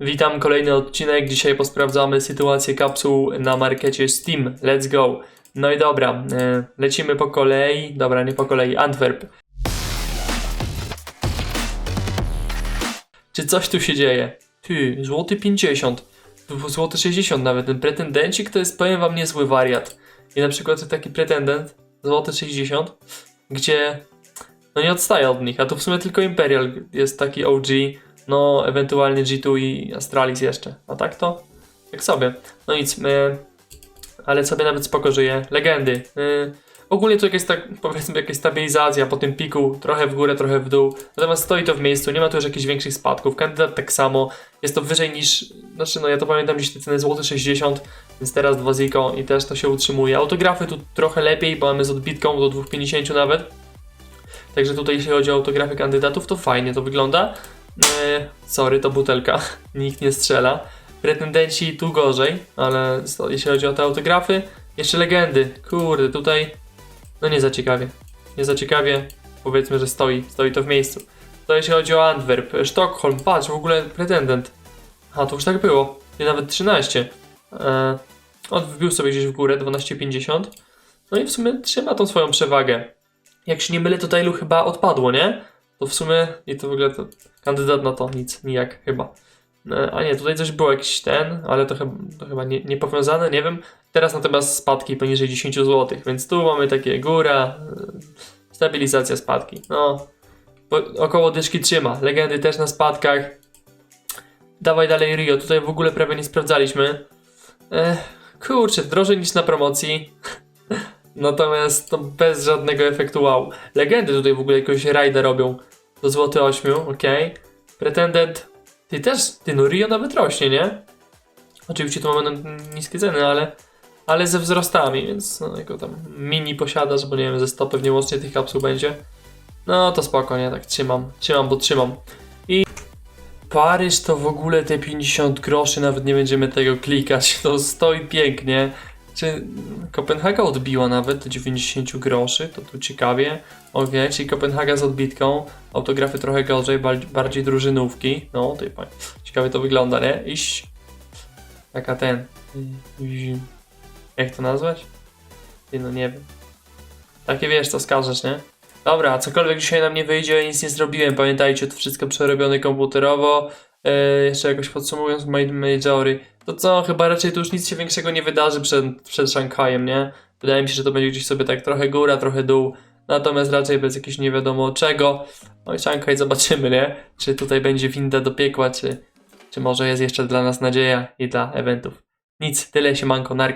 Witam, kolejny odcinek. Dzisiaj posprawdzamy sytuację kapsuł na markecie Steam. Let's go. No i dobra, e, lecimy po kolei. Dobra, nie po kolei. Antwerp. Czy coś tu się dzieje? Ty, złoty 50. Tu Złoty 60 nawet. Ten pretendencik to jest, powiem wam, niezły wariat. I na przykład taki pretendent, złoty 60, gdzie no nie odstaje od nich, a tu w sumie tylko Imperial jest taki OG, no ewentualnie G2 i Astralis jeszcze, a tak to jak sobie. No nic, my, ale sobie nawet spoko żyje. Legendy. Y, ogólnie to jakaś tak, powiedzmy jakaś stabilizacja po tym piku, trochę w górę, trochę w dół, natomiast stoi to w miejscu, nie ma tu już jakichś większych spadków, kandydat tak samo, jest to wyżej niż, znaczy no ja to pamiętam gdzieś te ceny złote 60, więc teraz 2 ziko i też to się utrzymuje. Autografy tu trochę lepiej, bo mamy z odbitką do 2,50 nawet. Także tutaj jeśli chodzi o autografy kandydatów, to fajnie to wygląda. Eee, sorry, to butelka. Nikt nie strzela. Pretendenci tu gorzej, ale jeśli chodzi o te autografy, jeszcze legendy. Kurde, tutaj no nie za ciekawie. Nie za ciekawie. Powiedzmy, że stoi. Stoi to w miejscu. To jeśli chodzi o Antwerp. Sztokholm, patrz, w ogóle pretendent. A, to już tak było. Nie nawet 13. Eee, on wbił sobie gdzieś w górę, 12,50. No i w sumie trzyma tą swoją przewagę. Jak się nie mylę, to Tailu chyba odpadło, nie? To w sumie, i to w ogóle to kandydat na to nic, nijak chyba. E, A nie, tutaj coś było jakiś ten, ale to chyba, to chyba nie, niepowiązane, nie wiem. Teraz natomiast spadki poniżej 10 zł, więc tu mamy takie góra, e, stabilizacja spadki. No, około dyszki trzyma. Legendy też na spadkach. Dawaj dalej Rio, tutaj w ogóle prawie nie sprawdzaliśmy. Ech, kurczę, drożej niż na promocji. Natomiast to bez żadnego efektu wow. Legendy tutaj w ogóle jakiegoś rajda robią. Do złoty 8, okej. Pretendent. Ty też, ty no Rio nawet rośnie, nie? Oczywiście tu mamy niskie ceny, ale, ale ze wzrostami, więc no, jako tam mini posiadasz, bo nie wiem, ze 100 pewnie łącznie tych kapsuł będzie. No to spoko, nie? Tak trzymam, trzymam, bo trzymam. I Paryż to w ogóle te 50 groszy, nawet nie będziemy tego klikać, to stoi pięknie. Czy Kopenhaga odbiła nawet do 90 groszy, to tu ciekawie. Ok, czyli Kopenhaga z odbitką, autografy trochę gorzej, bar- bardziej drużynówki. No, tutaj fajnie. Ciekawie to wygląda, nie? Iść. Jaka ten. Jak to nazwać? No nie wiem. Takie wiesz, co skażesz, nie? Dobra, cokolwiek dzisiaj nam nie wyjdzie, nic nie zrobiłem. Pamiętajcie, to wszystko przerobione komputerowo. E, jeszcze jakoś podsumowując ma- majory, to co, chyba raczej tu już nic się większego nie wydarzy przed, przed Szanghajem, nie? Wydaje mi się, że to będzie gdzieś sobie tak trochę góra, trochę dół, natomiast raczej bez jakiegoś nie wiadomo czego. No i Szanghaj zobaczymy, nie? Czy tutaj będzie winda do piekła, czy, czy może jest jeszcze dla nas nadzieja i dla eventów. Nic, tyle się manko, narka.